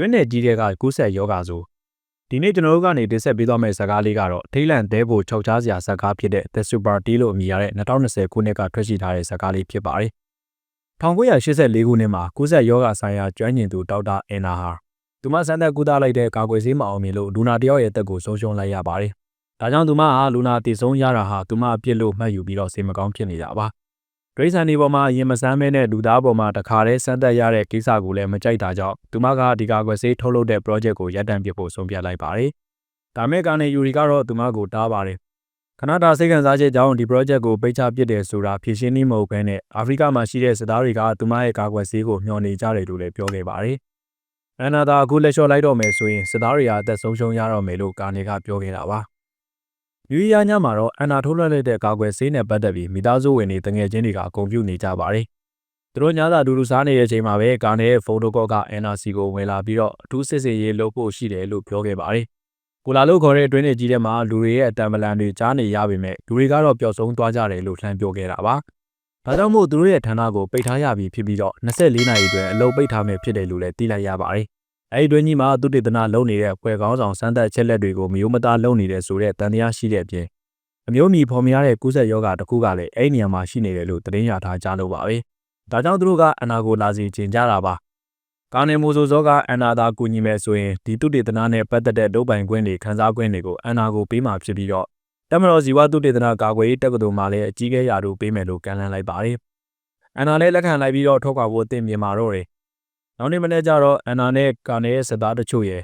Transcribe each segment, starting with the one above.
တွင်းနယ်ကြီးတဲ့ကကူးဆက်ယောဂါဆိုဒီနေ့ကျွန်တော်တို့ကနေတင်ဆက်ပေးသွားမယ့်ဇာတ်ကားလေးကတော့ထိတ်လန့်သေးဖို့ခြောက်ချားစရာဇာတ်ကားဖြစ်တဲ့ The Super D လို့အမည်ရတဲ့2020ခုနှစ်ကထွက်ရှိထားတဲ့ဇာတ်ကားလေးဖြစ်ပါတယ်1984ခုနှစ်မှာကူးဆက်ယောဂါဆိုင်ရာကျွမ်းကျင်သူဒေါက်တာအင်နာဟာသူမစမ်းသပ်ကုသလိုက်တဲ့ကာကွယ်ဆေးမအောင်မြင်လို့လူနာတယောက်ရဲ့တက်ကိုဆုံးရှုံးလိုက်ရပါတယ်။ဒါကြောင့်သူမဟာလူနာတည်ဆုံးရတာဟာသူမအပြစ်လို့မှတ်ယူပြီးတော့စိတ်မကောင်းဖြစ်နေတာပါ။ ဒရိစံဒီပေါ်မှာရင်မစမ်းမဲနဲ့လူသားပေါ်မှာတခါတည်းစမ်းသပ်ရတဲ့ကိစ္စကိုလည်းမကြိုက်တာကြောင့်သူမကဒီကာကွယ်ဆေးထုတ်လုပ်တဲ့ project ကိုရပ်တန့်ပစ်ဖို့ဆုံးဖြတ်လိုက်ပါတယ်။ဒါမဲ့ကနေယူရီကတော့သူမကိုတားပါတယ်။ခဏတာစိတ်ခံစားချက်ကြောင့်ဒီ project ကိုပိတ်ချပစ်တယ်ဆိုတာဖြေရှင်းနည်းမဟုတ်ဘဲနဲ့အာဖရိကမှာရှိတဲ့စစ်သားတွေကသူမရဲ့ကာကွယ်ဆေးကိုမျှော်နေကြတယ်လို့လည်းပြောခဲ့ပါတယ်။အန်နာသာအခုလက်လျှော့လိုက်တော့မယ်ဆိုရင်စစ်သားတွေဟာအသက်ဆုံးရှုံးရတော့မယ်လို့ကာနေကပြောခဲ့တာပါ။ ယူရီယာညမှာတော့အန်နာထိုးလွှတ်လိုက်တဲ့ကာကွယ်ဆေးနဲ့ပတ်သက်ပြီးမိသားစုဝင်တွေတငယ်ချင်းတွေကဂုဏ်ပြုနေကြပါတယ်။သူတို့ညသာဒူဒူစားနေတဲ့အချိန်မှာပဲကာနေရဲ့ဖုန်းတိုကော့က NRC ကိုဝင်လာပြီးတော့အထူးစစ်စင်ရေးလုပ်ဖို့ရှိတယ်လို့ပြောခဲ့ပါတယ်။ကိုလာလို့ခေါ်တဲ့အတွင်းတွေကြီးထဲမှာလူတွေရဲ့အတံမလန်တွေကြားနေရပေမဲ့လူတွေကတော့ပျောက်ဆုံးသွားကြတယ်လို့လှမ်းပြောခဲ့တာပါ။ဒါကြောင့်မို့သူတို့ရဲ့ဌာနကိုပိတ်ထားရပြီဖြစ်ပြီးတော့24နာရီအတွင်းအလုပ်ပိတ်ထားမယ်ဖြစ်တယ်လို့လည်းသိလိုက်ရပါတယ်။ အဲဒီတွင်းကြီးမှာသူတေသနာလုံနေတဲ့ဖွဲ့ကောင်းဆောင်စမ်းသပ်ချက်လက်တွေကိုမျိုးမသားလုံနေတဲ့ဆိုတဲ့တန်တရားရှိတဲ့အပြင်အမျိုးမီဖော်မရတဲ့ကုသယောဂတစ်ခုကလည်းအဲ့ဒီနေရာမှာရှိနေတယ်လို့သတင်းရထားကြလို့ပါပဲ။ဒါကြောင့်သူတို့ကအနာကိုလာစီကျင်ကြတာပါ။ကာနေမိုဆိုဇောကအန်နာသာကူညီမယ်ဆိုရင်ဒီတုတေသနာနဲ့ပတ်သက်တဲ့ဒုပိုင်ခွင့်တွေခန်းစားခွင့်တွေကိုအန်နာကိုပေးမှာဖြစ်ပြီးတော့တမတော်ဇီဝတုတေသနာကာကွယ်ရေးတက္ကသိုလ်မှာလည်းအကြီးအကဲရာတို့ပေးမယ်လို့ကမ်းလှမ်းလိုက်ပါတယ်။အန်နာလည်းလက်ခံလိုက်ပြီးတော့ထောက်ခွာဖို့အသင့်မြင်မာတော့တယ်။ နောက်နေ့မနေ့ကျတော့အန်နာနဲ့ကာနေရဲ့စစ်သားတချို့ရဲ့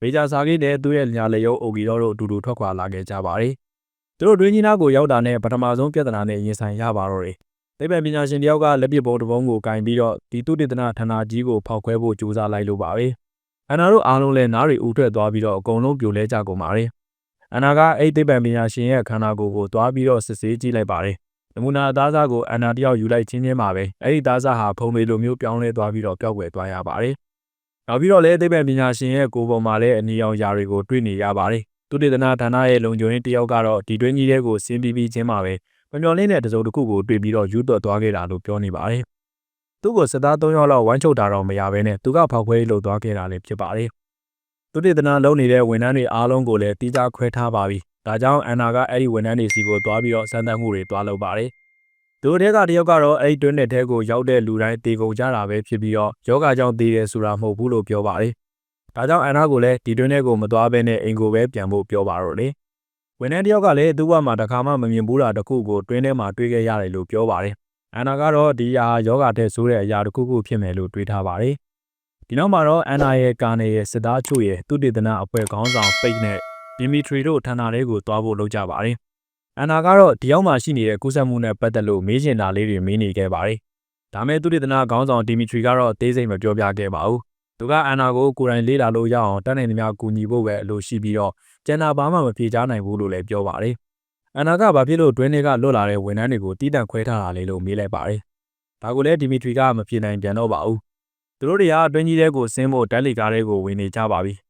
ဘေဂျာစာကိနဲ့သူ့ရဲ့ညာလျုပ်အိုဂီတော်တို့အတူတူထွက်ခွာလာခဲ့ကြပါတယ်။သူတို့တွင်းကြီးနားကိုရောက်တာနဲ့ပထမဆုံးပြဿနာနဲ့ရင်ဆိုင်ရပါတော့တယ်။သိပ္ပံပညာရှင်တယောက်ကလက်ပစ်ဘုံတစ်ပုံးကိုကင်ပြီးတော့ဒီတုတေသနာဌာနကြီးကိုဖောက်ခွဲဖို့ကြိုးစားလိုက်လို့ပါပဲ။အန်နာတို့အားလုံးလည်းနားတွေဥထွက်သွားပြီးတော့အကုန်လုံးပြိုလဲကြကုန်ပါတယ်။အန်နာကအဲ့သိပ္ပံပညာရှင်ရဲ့ခန္ဓာကိုယ်ကိုသွားပြီးတော့စစ်ဆေးကြည့်လိုက်ပါတယ်။ နမူနာအသားစားကိုအန်နာတယောက်ယူလိုက်ချင်းချင်းပါပဲ။အဲ့ဒီသားစားဟာဖုံမေလိုမျိုးပြောင်းလဲသွားပြီးတော့ပျောက်ကွယ်သွားရပါတယ်။နောက်ပြီးတော့လည်းသိပ္ပံပညာရှင်ရဲ့ကိုယ်ပေါ်မှာလည်းအနီရောင်ຢာတွေကိုတွေ့နေရပါတယ်။သူတေသနာဌာနရဲ့လုံခြုံရေးတယောက်ကတော့ဒီတွင်းကြီးတဲ့ကိုဆင်းပြီးပြီးချင်းပါပဲမမျော်လင့်တဲ့တစုံတစ်ခုကိုတွေ့ပြီးတော့ယူသွတ်သွားခဲ့တာလို့ပြောနေပါတယ်။သူ့ကိုစစ်သား၃ယောက်လောက်ဝိုင်းချုပ်တာတော့မရဘဲနဲ့သူကဖောက်ခွဲလှုပ်သွားခဲ့တာလည်းဖြစ်ပါတယ်။သူတေသနာလုံနေတဲ့ဝန်ထမ်းတွေအားလုံးကိုလည်းတီးခြားခွဲထားပါပြီ။ ဒါကြောင့်အန်နာကအဲ့ဒီဝန်ထမ်းတွေစီကိုသွားပြီးတော့စမ်းသပ်မှုတွေသွားလုပ်ပါတယ်။သူတို့ကတယောက်ကတော့အဲ့ဒီတွင်းတဲ့ထဲကိုရောက်တဲ့လူတိုင်းတေကုန်ကြတာပဲဖြစ်ပြီးတော့ယောဂကြောင့်တေးတယ်ဆိုတာမဟုတ်ဘူးလို့ပြောပါတယ်။ဒါကြောင့်အန်နာကိုလည်းဒီတွင်းထဲကိုမသွားဘဲနဲ့အိမ်ကိုပဲပြန်ဖို့ပြောပါတော့လေ။ဝန်ထမ်းတယောက်ကလည်းသူ့ဘဝမှာတစ်ခါမှမမြင်ဘူးတာတစ်ခုကိုတွင်းထဲမှာတွေးခဲ့ရတယ်လို့ပြောပါတယ်။အန်နာကတော့ဒီဟာယောဂတဲ့ဆိုတဲ့အရာတစ်ခုခုဖြစ်မယ်လို့တွေးထားပါတယ်။ဒီနောက်မှာတော့အန်နာရဲ့ကာနေရဲ့စစ်သားချို့ရဲ့သူတေသနာအဖွဲ့ခေါင်းဆောင်ပိတ်နဲ့ ဒီမီထရီတို့ဌာနတွေကိုသွားဖို့လုပ်ကြပါတယ်။အန်နာကတော့ဒီရောက်မှရှိနေတဲ့ကုသမှုနဲ့ပတ်သက်လို့မေးချင်တာလေးတွေမေးနေခဲ့ပါတယ်။ဒါမဲ့သူတေသနာခေါင်းဆောင်ဒီမီထရီကတော့အသေးစိတ်မပြောပြခဲ့ပါဘူး။သူကအန်နာကိုကိုယ်တိုင်လေးလာလို့ရအောင်တန်းနိုင်သမျှကူညီဖို့ပဲအလိုရှိပြီးတော့ကျန်တာဘာမှမဖြေချနိုင်ဘူးလို့လည်းပြောပါတယ်။အန်နာကဘာဖြစ်လို့တွင်းတွေကလွတ်လာတဲ့ဝန်ထမ်းတွေကိုတီးတန့်ခွဲထားတာလဲလို့မေးလိုက်ပါတယ်။ဒါကိုလည်းဒီမီထရီကမဖြေနိုင်ပြန်တော့ပါဘူး။သူတို့တွေကတွင်းကြီးတဲကိုဆင်းဖို့တက်လီကားတွေကိုဝင်နေကြပါပြီ။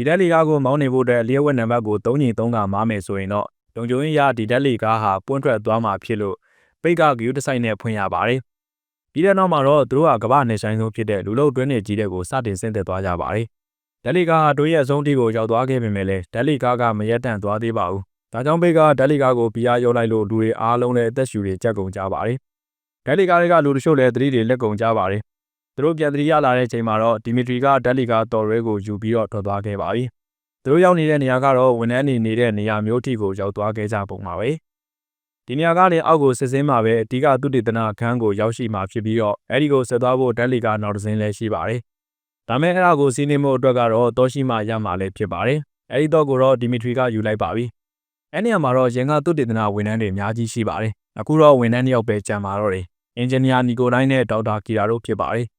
ဒီတက်လီကားကိုမောင်းနေဖို့အတွက်လျှက်ဝက်နံပါတ်ကို၃ချိန်၃ကမားမယ်ဆိုရင်တော့လုံခြုံရေးရဒီတက်လီကားဟာပွင့်ထွက်သွားမှာဖြစ်လို့ပိတ်ကဂယူတဆိုင်နဲ့ဖွင့်ရပါတယ်။ပြီးတဲ့နောက်မှာတော့သူတို့ကကမ္ဘာနယ်ဆိုင်ဆုံးဖြစ်တဲ့လူလုတ်တွင်းနေကြီးတဲ့ကိုစတင်ဆင်းသက်သွားကြပါတယ်။ဒက်လီကာဟာတို့ရဲ့အဆုံးထိကိုရောက်သွားခဲ့ပေမဲ့လည်းဒက်လီကာကမရက်တန့်သွားသေးပါဘူး။ဒါကြောင့်ပိတ်ကဒက်လီကာကိုပြားရောလိုက်လို့လူတွေအားလုံးလည်းအသက်ရှူတွေကြက်ကုန်ကြပါတယ်။ဒက်လီကာတွေကလူတချို့လည်းသတိတွေလက်ကုန်ကြပါတယ်။ သူတို့ပြန်သတိရလာတဲ့ချိန်မှာတော့ဒီမီထရီကဒက်လီကာတော်ရဲကိုယူပြီးတော့ထွက်သွားခဲ့ပါပြီ။သူတို့ရောက်နေတဲ့နေရာကတော့ဝန်ထမ်းနေနေတဲ့နေရာမျိုးထိကိုရောက်သွားခဲ့ကြပုံပါပဲ။ဒီနေရာကလည်းအောက်ကိုစစ်စင်းမှာပဲအဓိကသုတေသနအခန်းကိုရောက်ရှိမှာဖြစ်ပြီးတော့အဲဒီကိုဆက်သွားဖို့ဒက်လီကာနောက်တစ်စင်းလည်းရှိပါတယ်။ဒါမဲ့အဲ့ဒါကိုစီးနေမှုအတွက်ကတော့တောရှိမှရမှာလည်းဖြစ်ပါတယ်။အဲဒီတော့ကိုတော့ဒီမီထရီကယူလိုက်ပါပြီ။အဲ့နေရာမှာတော့ရင်ကသုတေသနဝန်ထမ်းတွေအများကြီးရှိပါတယ်။အခုတော့ဝန်ထမ်းတစ်ယောက်ပဲကြံပါတော့တယ်။အင်ဂျင်နီယာနီကိုတိုင်းနဲ့ဒေါက်တာကီရာတို့ဖြစ်ပါတယ်။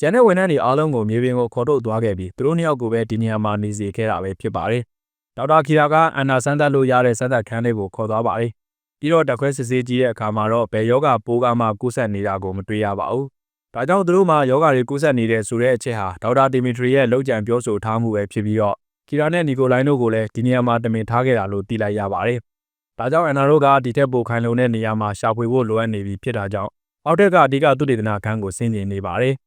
ကျန်တဲ့ဝန်ထမ်းတွေအားလုံးကိုမြေပြင်ကိုခေါ်ထုတ်သွားခဲ့ပြီးသူတို့နှစ်ယောက်ကိုပဲဒီနေရာမှာနေစေခဲ့တာပဲဖြစ်ပါတယ်။ဒေါက်တာကီရာကအန်နာဆန်းသက်လို့ရတဲ့စမ်းသပ်ခန်းလေးကိုခေါ်သွားပါတယ်။ပြီးတော့တက်ခွဲစစ်ဆေးကြည့်တဲ့အခါမှာတော့ဘယ်ယောဂပိုးကမှကူးဆက်နေတာကိုမတွေ့ရပါဘူး။ဒါကြောင့်သူတို့မှာယောဂတွေကူးဆက်နေတဲ့ဆိုတဲ့အချက်ဟာဒေါက်တာဒီမီထရီရဲ့လောက်ကျန်ပြောဆိုထားမှုပဲဖြစ်ပြီးတော့ကီရာနဲ့နီကိုလိုင်းတို့ကိုလည်းဒီနေရာမှာတမင်ထားခဲ့တာလို့သိလိုက်ရပါတယ်။ဒါကြောင့်အန်နာတို့ကဒီထက်ပိုခိုင်လုံတဲ့နေရာမှာရှာဖွေဖို့လိုအပ်နေပြီဖြစ်တာကြောင့်အောက်ထက်ကအဓိကသုတေသနခန်းကိုဆင်းကျင်နေပါတယ်။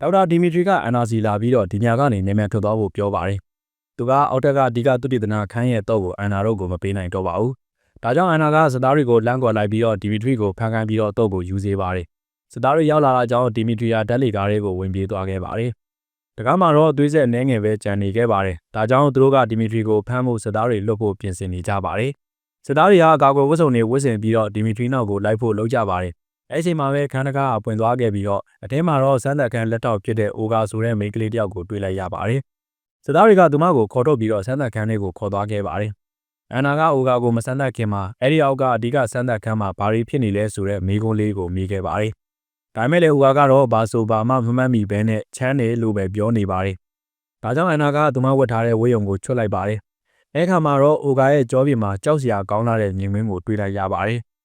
ဒေါက်တာဒီမီထရီက NRC လာပြီးတော့ဒီညကနေနေမြန်ထွက်သွားဖို့ပြောပါတယ်။သူကအောက်တက်ကအဓိကသူတည်တနာခန်းရဲ့တော့ကိုအန်နာတို့ကိုမပေးနိုင်တော့ပါဘူး။ဒါကြောင့်အန်နာကစသားတွေကိုလမ်းကွာလိုက်ပြီးတော့ဒီမီထရီကိုဖန်ခံပြီးတော့တော့ကိုယူစေပါတယ်။စသားတွေရောက်လာတာကြောင့်ဒီမီထရီယာတက်လီကားတွေကိုဝင်ပြေးသွားခဲ့ပါတယ်။တကားမှာတော့အသွေးဆက်အနေငယ်ပဲကြံနေခဲ့ပါတယ်။ဒါကြောင့်သူတို့ကဒီမီထရီကိုဖမ်းဖို့စသားတွေလွတ်ဖို့ပြင်ဆင်နေကြပါတယ်။စသားတွေကအကာအကွယ်ဝတ်စုံတွေဝတ်ဆင်ပြီးတော့ဒီမီထရီနောက်ကိုလိုက်ဖို့လုပ်ကြပါတယ်။ အဲ့ဒီချိန်မှာပဲခန်းတကားကပွင့်သွားခဲ့ပြီးတော့အထဲမှာတော့စမ်းသက်ခန်းလက်ထောက်ဖြစ်တဲ့အိုဂါဆိုတဲ့မိန်းကလေးတယောက်ကိုတွေ့လိုက်ရပါတယ်။စသားတွေကသူမကိုခေါ်ထုတ်ပြီးတော့စမ်းသက်ခန်းလေးကိုခေါ်သွားခဲ့ပါတယ်။အန်နာကအိုဂါကိုမစမ်းသက်ခင်မှာအဲ့ဒီအောက်ကအဓိကစမ်းသက်ခန်းမှာဘာတွေဖြစ်နေလဲဆိုတဲ့မိကုံးလေးကိုမြည်ခဲ့ပါတယ်။ဒါမဲ့လေအိုဂါကတော့ဘာဆိုဘာမှမမှတ်မိဘဲနဲ့ချမ်းတယ်လို့ပဲပြောနေပါတယ်။ဒါကြောင့်အန်နာကသူမဝတ်ထားတဲ့ဝေးရုံကိုချွတ်လိုက်ပါတယ်။အဲခါမှာတော့အိုဂါရဲ့ကြောပြင်မှာကြောက်စရာကောင်းလာတဲ့မြင်ကွင်းကိုတွေ့လိုက်ရပါတယ်။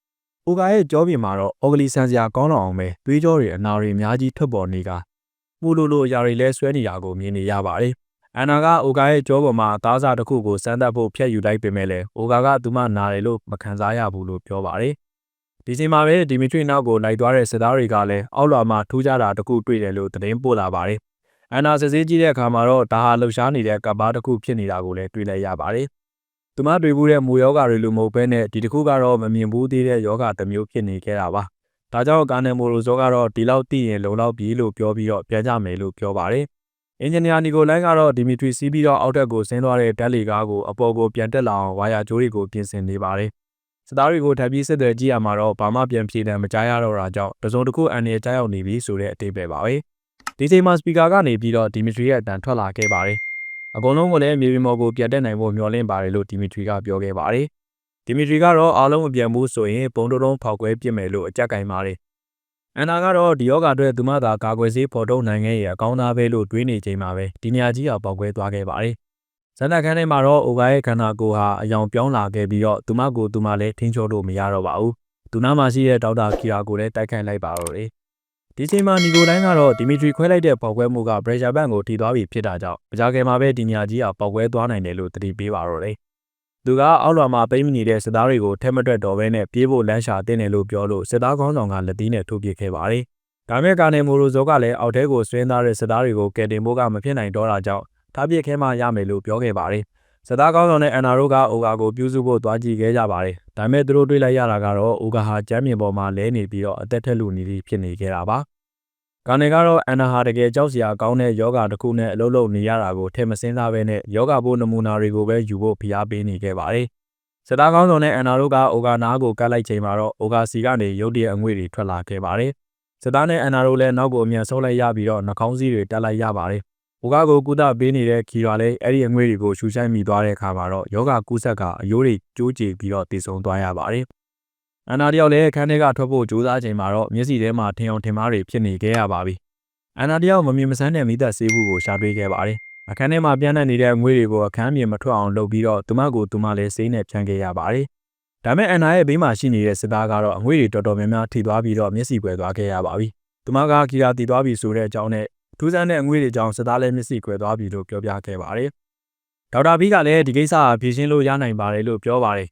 အိုဂါရဲ့ကြောပြင်မှာတော့အော်ဂလီဆန်စရာကောင်းတော့အောင်ပဲသွေးကြောတွေအနာတွေအများကြီးထွက်ပေါ်နေကပူလိုလိုအရာတွေလဲဆွဲနေတာကိုမြင်နေရပါတယ်။အန်နာကအိုဂါရဲ့ကြောပေါ်မှာအသားစားတစ်ခုကိုစမ်းသပ်ဖို့ဖျက်ယူလိုက်ပေမဲ့လည်းအိုဂါကသူမနာတယ်လို့မခံစားရဘူးလို့ပြောပါတယ်။ဒီချိန်မှာပဲဒီမီထရီနောက်ကိုလိုက်သွားတဲ့စစ်သားတွေကလည်းအောက်လွှာမှာထူးခြားတာတစ်ခုတွေ့တယ်လို့သတင်းပို့လာပါတယ်။အန်နာစစ်ဆေးကြည့်တဲ့အခါမှာတော့ဒါဟာလှုပ်ရှားနေတဲ့ကပ်ပါတစ်ခုဖြစ်နေတာကိုလည်းတွေ့လိုက်ရပါတယ်။ သူမတွေ့ဘူးတဲ့မူယောဂါတွေလိုမဟုတ်ဘဲနဲ့ဒီတစ်ခုကတော့မမြင်ဘူးသေးတဲ့ယောဂတစ်မျိုးဖြစ်နေခဲ့တာပါ။ဒါကြောင့်ကာနယ်မိုရိုဇောကတော့ဒီလောက်သိရင်လုံလောက်ပြီလို့ပြောပြီးတော့ပြန်ကြမယ်လို့ပြောပါတယ်။အင်ဂျင်နီယာနီကိုလိုင်းကတော့ဒီမီထရီစီးပြီးတော့အောက်ထက်ကိုဆင်းသွားတဲ့တက်လီကားကိုအပေါ်ကိုပြန်တက်လာအောင်ဝါယာကြိုးတွေကိုပြင်ဆင်နေပါတယ်။စစ်သားတွေကိုထပ်ပြီးစစ်တယ်ကြည့်ရမှာတော့ဘာမှပြန်ပြေတယ်မကြားရတော့တာကြောင့်တစုံတစ်ခုအန်ရကြားရောက်နေပြီဆိုတဲ့အတိတ်ပဲပါပဲ။ဒီချိန်မှာစပီကာကနေပြီးတော့ဒီမီထရီရဲ့အတန်ထွက်လာခဲ့ပါတယ်။ အကုန်လုံးကိုလည်းမြေပြင်ပေါ်ကိုပြတ်တက်နိုင်ဖို့မျှော်လင့်ပါတယ်လို့ဒီမီထရီကပြောခဲ့ပါတယ်။ဒီမီထရီကတော့အားလုံးမပြန်ဘူးဆိုရင်ပုံတုံးဖောက်ခွဲပြစ်မယ်လို့အကြက်ကင်ပါတယ်။အန်နာကတော့ဒီယောဂအတွက်သူမသာကာကွယ်ဆေးဖော်ထုတ်နိုင်ခဲ့ရအကောင်းသားပဲလို့တွေးနေချိန်မှာပဲဒီနေရာကြီးအောင်ပေါက်ကွဲသွားခဲ့ပါတယ်။ဇန်နခန်းထဲမှာတော့အိုဂါရဲ့ခန္ဓာကိုယ်ဟာအယောင်ပြောင်းလာခဲ့ပြီးတော့သူမကိုသူမလည်းထင်းချိုးလို့မရတော့ပါဘူး။သူနာမှာရှိတဲ့ဒေါက်တာကီရာကိုလည်းတိုက်ခိုက်လိုက်ပါတော့တယ်။ ဒီချိန်မှာနီကိုတိုင်းကတော့ဒီမီထရီခွဲလိုက်တဲ့ပေါက်ကွဲမှုကပရက်ရှာဘန့်ကိုထိသွားပြီဖြစ်တာကြောင့်မကြခင်မှာပဲဒီညာကြီးကပေါက်ကွဲသွားနိုင်တယ်လို့သတိပေးပါတော့တယ်။သူကအောက်လွှာမှာပိတ်မိနေတဲ့စစ်သားတွေကိုထဲမတွက်တော့ဘဲနဲ့ပြေးဖို့လမ်းရှာတင်တယ်လို့ပြောလို့စစ်သားခေါင်းဆောင်ကလက်သီးနဲ့ထိုးပစ်ခဲ့ပါတယ်။ဒါမဲ့ကာနေမိုရိုဇောကလည်းအောက်ထဲကိုဆွင်းသားတဲ့စစ်သားတွေကိုကယ်တင်ဖို့ကမဖြစ်နိုင်တော့တာကြောင့်ထားပစ်ခဲမှရမယ်လို့ပြောခဲ့ပါတယ်။ စစ်သားကောင်းဆောင်နဲ့အန်နာတို့ကအိုဂါကိုပြုစုဖို့သွားကြည့်ခဲ့ကြပါတယ်။ဒါပေမဲ့သူတို့တွေးလိုက်ရတာကတော့အိုဂါဟာကျမ်းမြေပေါ်မှာလဲနေပြီးတော့အသက်ထက်လူနေပြီးဖြစ်နေခဲ့တာပါ။ကာနေကတော့အန်နာဟာတကယ်ကြောက်စရာကောင်းတဲ့ယောဂတစ်ခုနဲ့အလုပ်လုပ်နေရတာကိုထဲမစင်းစားဘဲနဲ့ယောဂပိုးနမူနာတွေကိုပဲယူဖို့ဖိအားပေးနေခဲ့ပါတယ်။စစ်သားကောင်းဆောင်နဲ့အန်နာတို့ကအိုဂါနာကိုကတ်လိုက်ချိန်မှာတော့အိုဂါစီကနေရုတ်တရက်အငွေ့တွေထွက်လာခဲ့ပါတယ်။စစ်သားနဲ့အန်နာတို့လည်းနောက်ကိုအမြန်ဆုံးလိုက်ရပြီးတော့နှာခေါင်းစည်းတွေတက်လိုက်ရပါတယ်။ အိုဂါကိုကုသပေးနေတဲ့ခီရွာလည်းအဲ့ဒီအငွေ့တွေကိုရှူဆိုင်မိသွားတဲ့အခါမှာတော့ယောဂကူးဆက်ကအယိုးတွေကျိုးကျပြီးတော့တည်ဆုံသွားရပါတယ်။အန်နာတယောက်လည်းအခန်းထဲကထွက်ဖို့ကြိုးစားချိန်မှာတော့မျက်စိထဲမှာထင်အောင်ထင်မှားတွေဖြစ်နေခဲ့ရပါပြီ။အန်နာတယောက်မမြင်မဆန်းတဲ့မိသက်ဆေးဘူးကိုရှာတွေ့ခဲ့ပါတယ်။အခန်းထဲမှာပြန့်နှံ့နေတဲ့အငွေတွေကိုအခန်းပြင်မထွက်အောင်လုပ်ပြီးတော့သူမကိုသူမလည်းစိတ်နဲ့ဖြန်းခဲ့ရပါတယ်။ဒါမဲ့အန်နာရဲ့ဘေးမှာရှိနေတဲ့စစ်သားကတော့အငွေတွေတော်တော်များများထိသွားပြီးတော့မျက်စိကွယ်သွားခဲ့ရပါပြီ။သူမကကီရာတီသွားပြီဆိုတဲ့အကြောင်းနဲ့ ထူးဆန်းတဲ့အငွေတွေကြောင့်စစ်သားလည်းမျက်စိကွယ်သွားပြီလို့ပြောပြခဲ့ပါတယ်။ဒေါက်တာဘီကလည်းဒီကိစ္စအဖြေရှင်းလို့ရနိုင်ပါတယ်လို့ပြောပါတယ်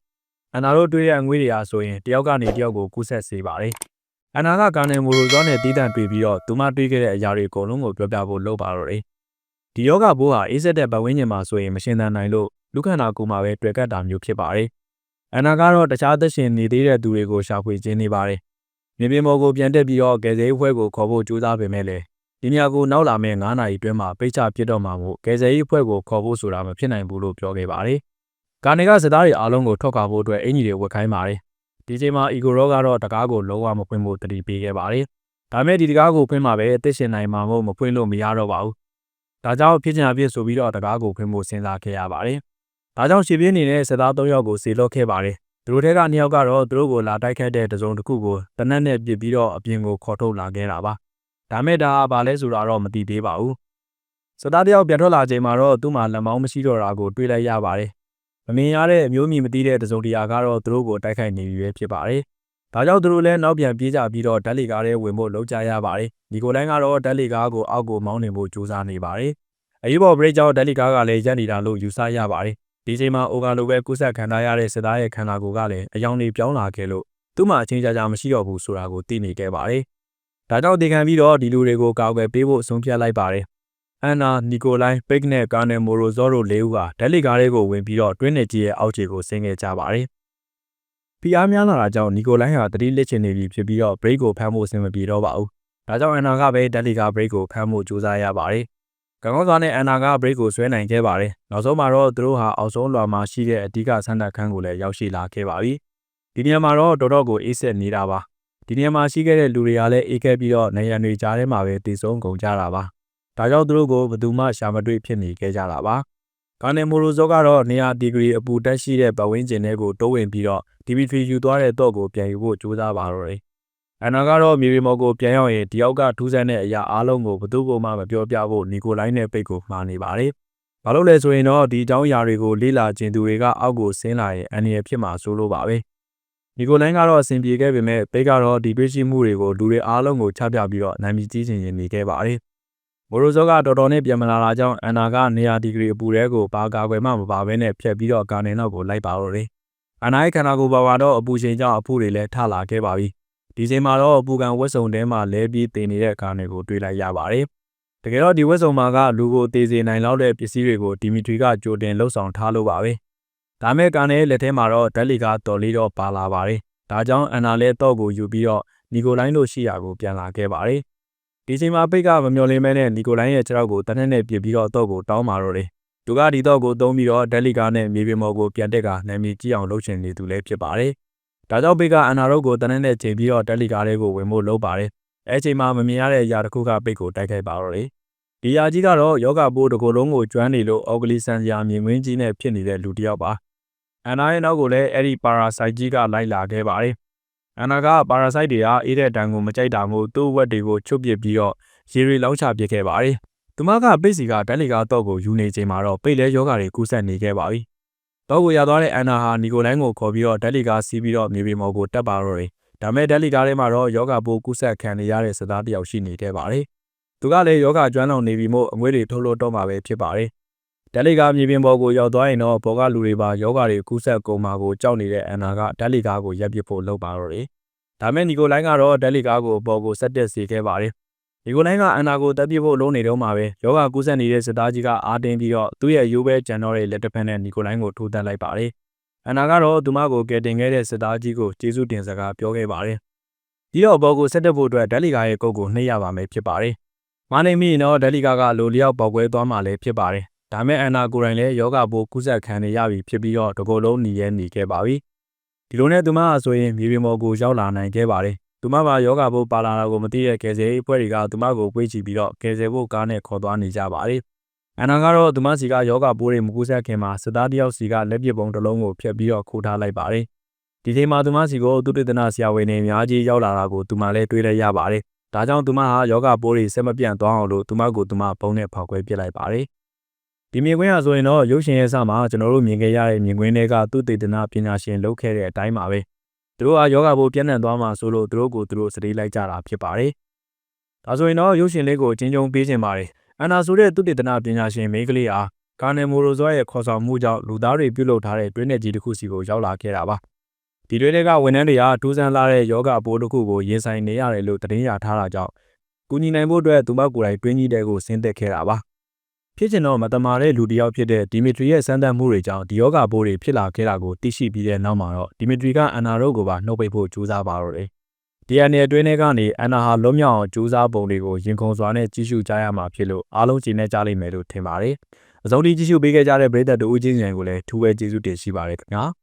အန်နာတို့တွေ့တဲ့အငွေးတွေအားဆိုရင်တယောက်ကနေတယောက်ကိုကူးဆက်စေပါတယ်။အန်နာကကာနယ်မိုရိုဇောနဲ့တီးတန့်တွေ့ပြီးတော့သူမတွေ့ခဲ့တဲ့အရာတွေအကုန်လုံးကိုပြောပြဖို့လုပ်ပါတော့တယ်။ဒီယောဂဘိုးဟာအေးစက်တဲ့ပတ်ဝန်းကျင်မှာဆိုရင်မရှင်းသန်နိုင်လို့လူခန္ဓာကိုယ်မှာပဲတွေ့ကတ်တာမျိုးဖြစ်ပါတယ်။အန်နာကတော့တခြားသက်ရှင်နေသေးတဲ့သူတွေကိုရှာဖွေခြင်းနေပါတယ်။မြေပြင်ပေါ်ကိုပြန်တက်ပြီးတော့ကယ်ဆယ်ရေးအဖွဲ့ကိုခေါ်ဖို့ကြိုးစားပေမဲ့လည်း ဒီညကိုနောက်လာမယ့်9နာရီအတွင်းမှာပိတ်ချပြစ်တော့မှာမို့ကယ်ဆယ်ရေးအဖွဲ့ကိုခေါ်ဖို့ဆိုတာမဖြစ်နိုင်ဘူးလို့ပြောခဲ့ပါတယ်။ကာနေကစစ်သားတွေအားလုံးကိုထွက်ခွာဖို့အတွက်အင်ကြီးတွေဝတ်ခိုင်းပါတယ်။ဒီချိန်မှာအီဂိုရောကတော့တကားကိုလုံးဝမဖွင့်ဖို့တတိပေးခဲ့ပါတယ်။ဒါမဲ့ဒီတကားကိုဖွင့်မှပဲအသက်ရှင်နိုင်မှာမို့မဖွင့်လို့မရတော့ပါဘူး။ဒါကြောင့်ဖြစ်ချင်အဖြစ်ဆိုပြီးတော့တကားကိုဖွင့်ဖို့စဉ်းစားခဲ့ရပါတယ်။ဒါကြောင့်ရှေ့ပြေးနေတဲ့စစ်သား၃ယောက်ကိုစေလွှတ်ခဲ့ပါတယ်။သူတို့ထဲကနှစ်ယောက်ကတော့သူတို့ကိုလာတိုက်ခတ်တဲ့တစုံတစ်ခုကိုတနက်နဲ့ပြစ်ပြီးတော့အပြင်ကိုခေါ်ထုတ်လာခဲ့တာပါ။ ဒါမဲ့ဒါကဘာလဲဆိုတာတော့မသိသေးပါဘူး။စစ်သားတယောက်ပြန်ထွက်လာချိန်မှာတော့သူ့မှာလက်မောင်းမရှိတော့တာကိုတွေ့လိုက်ရပါတယ်မမြင်ရတဲ့အမျိုးမြင်မသိတဲ့တစုံတရာကတော့သူတို့ကိုတိုက်ခိုက်နေပြီပဲဖြစ်ပါတယ်။ဒါကြောင့်သူတို့လည်းနောက်ပြန်ပြေးကြပြီးတော့ဓာတ်လီကားထဲဝင်ဖို့လှုပ်ကြရပါတယ်။ဒီကိုလိုင်းကတော့ဓာတ်လီကားကိုအောက်ကိုမောင်းနှင်ဖို့ကြိုးစားနေပါတယ်။အယူဘော်ဘရိတ်ကြောင့်ဓာတ်လီကားကလည်းရပ်နေတာလို့ယူဆရပါတယ်။ဒီချိန်မှာအိုဂါလိုပဲကုဆက်ခံထားရတဲ့စစ်သားရဲ့ခန္ဓာကိုယ်ကလည်းအယောင်တွေပြောင်းလာခဲ့လို့သူ့မှာအချင်းကြကြမရှိတော့ဘူးဆိုတာကိုသိနေခဲ့ပါတယ်။ ဒါကြောင့်ဒီခံပြီးတော့ဒီလူတွေကိုကာကွယ်ပေးဖို့ဆုံးဖြတ်လိုက်ပါတယ်။အန်နာနီကိုလိုင်းပိတ်နဲ့ကာနယ်မိုရိုဇောတို့လေးဦးကဒက်လီကားတွေကိုဝင်ပြီးတော့တွင်းနေကြီးရဲ့အောက်ခြေကိုဆင်းခဲ့ကြပါတယ်။ဖီအားများလာတာကြောင့်နီကိုလိုင်းဟာတတိလစ်ချင်နေပြီဖြစ်ပြီးတော့ break ကိုဖမ်းဖို့အဆင်မပြေတော့ပါဘူး။ဒါကြောင့်အန်နာကပဲဒက်လီကာ break ကိုဖမ်းဖို့ကြိုးစားရပါတယ်။ကံကောင်းစွာနဲ့အန်နာက break ကိုဆွဲနိုင်ခဲ့ပါတယ်။နောက်ဆုံးမှာတော့သူတို့ဟာအောက်ဆုံးလွှာမှာရှိတဲ့အဓိကဆန္ဒခန်းကိုလည်းရောက်ရှိလာခဲ့ပါပြီ။ဒီနေရာမှာတော့တော်တော်ကိုအေးဆက်နေတာပါ။ ဒီနေရာမှာရှိခဲ့တဲ့လူတွေကလည်းအေးခဲ့ပြီးတော့နေရံတွေကြားထဲမှာပဲတည်ဆုံးကုန်ကြတာပါ။ဒါကြောင့်သူတို့ကိုဘယ်သူမှရှာမတွေ့ဖြစ်နေခဲ့ကြတာပါ။ကာနယ်မိုရိုဇောကတော့နေရာဒီဂရီအပူတက်ရှိတဲ့ပတ်ဝန်းကျင်တွေကိုတိုးဝင်ပြီးတော့ဒီမီထရီယူသွားတဲ့တော့ကိုပြန်ယူဖို့ကြိုးစားပါတော့တယ်။အန်နာကတော့မြေရီမော်ကိုပြန်ရောက်ရင်တယောက်ကထူးဆန်းတဲ့အရာအားလုံးကိုဘသူ့ကိုမှမပြောပြဖို့နီကိုလိုင်းနဲ့ပိတ်ကိုမှားနေပါတယ်။ဘာလို့လဲဆိုရင်တော့ဒီအကြောင်းအရာတွေကိုလေ့လာကျင်သူတွေကအောက်ကိုဆင်းလာရင်အန်ရဖြစ်မှာစိုးလို့ပါပဲ။ နီကိုလိုင်းကတော့အဆင်ပြေခဲ့ပေမဲ့ပိတ်ကတော့ဒီပြည့်ရှိမှုတွေကိုလူတွေအားလုံးကိုချပြပြီးတော့နာမည်ကြီးချင်ရင်နေခဲ့ပါတယ်။မိုရိုဇောကတော်တော်နဲ့ပြန်မလာတာကြောင့်အန်နာကနေရာဒီဂရီအပူတဲကိုဘာကာကွယ်မှမပါဘဲနဲ့ဖြတ်ပြီးတော့ကာနေနောက်ကိုလိုက်ပါတော့တယ်။အန်နာရဲ့ခန္ဓာကိုယ်ပါပါတော့အပူချိန်ကြောင့်အဖုတွေလည်းထလာခဲ့ပါပြီ။ဒီချိန်မှာတော့အပူကန်ဝက်စုံတဲမှာလဲပြီးတင်နေတဲ့ကာနေကိုတွေ့လိုက်ရပါတယ်။တကယ်တော့ဒီဝက်စုံမှာကလူကိုတေးစေနိုင်လောက်တဲ့ပစ္စည်းတွေကိုဒီမီထရီကကြိုတင်လှုပ်ဆောင်ထားလို့ပါပဲ။ ဒါမဲ့ကာနေလက်ထဲမှာတော့ဓာတ်လီကတော်လေးတော့ပါလာပါတယ်။ဒါကြောင့်အန်နာလည်းတော့ကိုယူပြီးတော့နီကိုလိုင်းတို့ရှိရာကိုပြန်လာခဲ့ပါတယ်။ဒီချိန်မှာပိတ်ကမမျော်လင့်မဲနဲ့နီကိုလိုင်းရဲ့ခြေထောက်ကိုတနက်နဲ့ပြစ်ပြီးတော့တော့ကိုတောင်းမာတော့တယ်။သူကဒီတော့ကိုသုံးပြီးတော့ဓာတ်လီကနဲ့မြေပြင်ပေါ်ကိုပြန်တက်ကနာမည်ကြီးအောင်လုပ်ချင်နေသူလည်းဖြစ်ပါတယ်။ဒါကြောင့်ပိတ်ကအန်နာတို့ကိုတနက်နဲ့ချိန်ပြီးတော့ဓာတ်လီကားလေးကိုဝင်ဖို့လုပ်ပါတယ်။အဲချိန်မှာမမြင်ရတဲ့အရာတစ်ခုကပိတ်ကိုတိုက်ခိုက်ပါတော့တယ်။ဒီယာကြီးကတော့ယောဂပိုးတစ်ကိုယ်လုံးကိုကျွမ်းနေလို့အော်ဂလီဆန်စရာမြင်ကွင်းကြီးနဲ့ဖြစ်နေတဲ့လူတစ်ယောက်ပါ။ အန်နာရဲ့နောက်ကိုလည်းအဲ့ဒီပါရာဆိုက်ကြီးကလိုက်လာခဲ့ပါတယ်။အန်နာကပါရာဆိုက်တွေဟာအေးတဲ့တန်ကိုမကြိုက်တာမို့သူ့ဝက်တွေကိုချုပ်ပစ်ပြီးတော့ရေရီလောင်းချပစ်ခဲ့ပါတယ်။သူမကပိတ်စီကဓာတ်လီကာတော့ကိုယူနေချိန်မှာတော့ပိတ်လဲယောဂတွေကူးဆက်နေခဲ့ပါပြီ။တော့ကိုရသွားတဲ့အန်နာဟာနီကိုလိုင်းကိုခေါ်ပြီးတော့ဓာတ်လီကာစီးပြီးတော့မြေပြင်ပေါ်ကိုတက်ပါတော့တယ်။ဒါမဲ့ဓာတ်လီကာထဲမှာတော့ယောဂပိုးကူးဆက်ခံနေရတဲ့စသားတစ်ယောက်ရှိနေခဲ့ပါတယ်။သူကလည်းယောဂကျွမ်းလောင်နေပြီမို့အငွေးတွေထုတ်လို့တော့မှာပဲဖြစ်ပါတယ်။ ဓာတ်လီကာမြေပြင်ပေါ်ကိုရောက်သွားရင်တော့ဘောကလူတွေပါယောဂတွေကူးဆက်ကုန်မှာကိုကြောက်နေတဲ့အန်နာကဓာတ်လီကာကိုရပ်ပစ်ဖို့လုပ်ပါတော့တယ်။ဒါမဲ့နီကိုလိုင်းကတော့ဓာတ်လီကာကိုပေါ်ကိုဆက်တက်စေခဲ့ပါတယ်။ဒီကိုလိုင်းကအန်နာကိုတက်ပြစ်ဖို့လုံးနေတော့မှာပဲယောဂကူးဆက်နေတဲ့စစ်သားကြီးကအားတင်းပြီးတော့သူ့ရဲ့ရိုးပဲဂျန်တော်ရဲ့လက်တစ်ဖက်နဲ့နီကိုလိုင်းကိုထိုးတက်လိုက်ပါတယ်။အန်နာကတော့သူမကိုကယ်တင်ခဲ့တဲ့စစ်သားကြီးကိုကျေးဇူးတင်စကားပြောခဲ့ပါတယ်။ဒီတော့ဘောကိုဆက်တက်ဖို့အတွက်ဓာတ်လီကာရဲ့ကုတ်ကိုနှိပ်ရပါမယ်ဖြစ်ပါတယ်။မနိုင်မီတော့ဓာတ်လီကာကလိုလျောက်ပေါက်ကွဲသွားမှလည်းဖြစ်ပါတယ်။ ဒါမဲ့အန်နာကိုယ်တိုင်လည်းယောဂပိုးကုသခံနေရပြီဖြစ်ပြီးတော့တကုတ်လုံးညီရဲညီခဲ့ပါပြီဒီလိုနဲ့သူမဆိုရင်မြေပြင်ပေါ်ကိုရောက်လာနိုင်ခဲ့ပါတယ်သူမပါယောဂဘုပါလာတာကိုမသိတဲ့ကယ်ဆယ်အဖွဲ့တွေကသူမကိုပွေးချပြီးတော့ကယ်ဆယ်ဖို့ကားနဲ့ခေါ်သွားနေကြပါတယ်။အနာကတော့သူမစီကယောဂဘိုးတွေမကူးဆက်ခင်မှာစစ်သားတယောက်စီကလက်ပစ်ပုံတစ်လုံးကိုဖျက်ပြီးတော့ခိုးထားလိုက်ပါတယ်။ဒီချိန်မှာသူမစီကိုသူတေသနာဆရာဝန်တွေအများကြီးရောက်လာတာကိုသူမလည်းတွေ့လိုက်ရပါတယ်။ဒါကြောင့်သူမဟာယောဂဘိုးတွေဆက်မပြန့်သွားအောင်လို့သူမကိုသူမပုံနဲ့ဖောက်ခွဲပစ်လိုက်ပါတယ်။ ဒီမြင်ကွင်းရဆိုရင်တော့ရုပ်ရှင်ရဲ့အစမှာကျွန်တော်တို့မြင်ခဲ့ရတဲ့မြင်ကွင်းတွေကသူတေသနာပညာရှင်လုပ်ခဲ့တဲ့အတိုင်းပါပဲ။သူတို့ကယောဂဘိုးပြန့်နှံ့သွားမှာဆိုလို့သူတို့ကိုသူတို့စတေးလိုက်ကြတာဖြစ်ပါတယ်။ဒါဆိုရင်တော့ရုပ်ရှင်လေးကိုအချင်းချင်းပေးခြင်းပါတယ်။အန်နာဆိုတဲ့သူတေသနာပညာရှင်မိန်းကလေးအားကာနယ်မိုရိုဇောရဲ့ခေါ်ဆောင်မှုကြောင့်လူသားတွေပြုလုပ်ထားတဲ့တွင်းနယ်ကြီးတစ်ခုစီကိုရောက်လာခဲ့တာပါ။ဒီတွင်းတွေကဝန်ထမ်းတွေကထူးဆန်းလာတဲ့ယောဂဘိုးတစ်ခုကိုရင်ဆိုင်နေရတယ်လို့သတင်းရထားတာကြောင့်ကူညီနိုင်ဖို့အတွက်သူမကိုယ်တိုင်တွင်းကြီးတဲ့ကိုဆင်းသက်ခဲ့တာပါ။ ဖြစ်ချင်တော့မတမာတဲ့လူတစ်ယောက်ဖြစ်တဲ့ဒီမီထရီရဲ့စမ်းသပ်မှုတွေကြောင့်ဒီယောဂဘိုးတွေဖြစ်လာခဲ့တာကိုသိရှိပြီးတဲ့နောက်မှာတော့ဒီမီထရီကအန်နာတို့ကိုပါနှုတ်ပိတ်ဖို့ကြိုးစားပါတော့တယ်။ဒီအနေအတွင်းထဲကနေအန်နာဟာလွတ်မြောက်အောင်ကြိုးစားပုံတွေကိုရင်ခုန်စွာနဲ့ကြီးစုကြရမှာဖြစ်လို့အားလုံးကြည်နေကြလိမ့်မယ်လို့ထင်ပါတယ်။အစုံဒီကြီးစုပေးခဲ့ကြတဲ့ပရိသတ်တို့ဦးချင်းစံကိုလည်းထူးပဲကျေးဇူးတင်ရှိပါတယ်ခင်ဗျာ။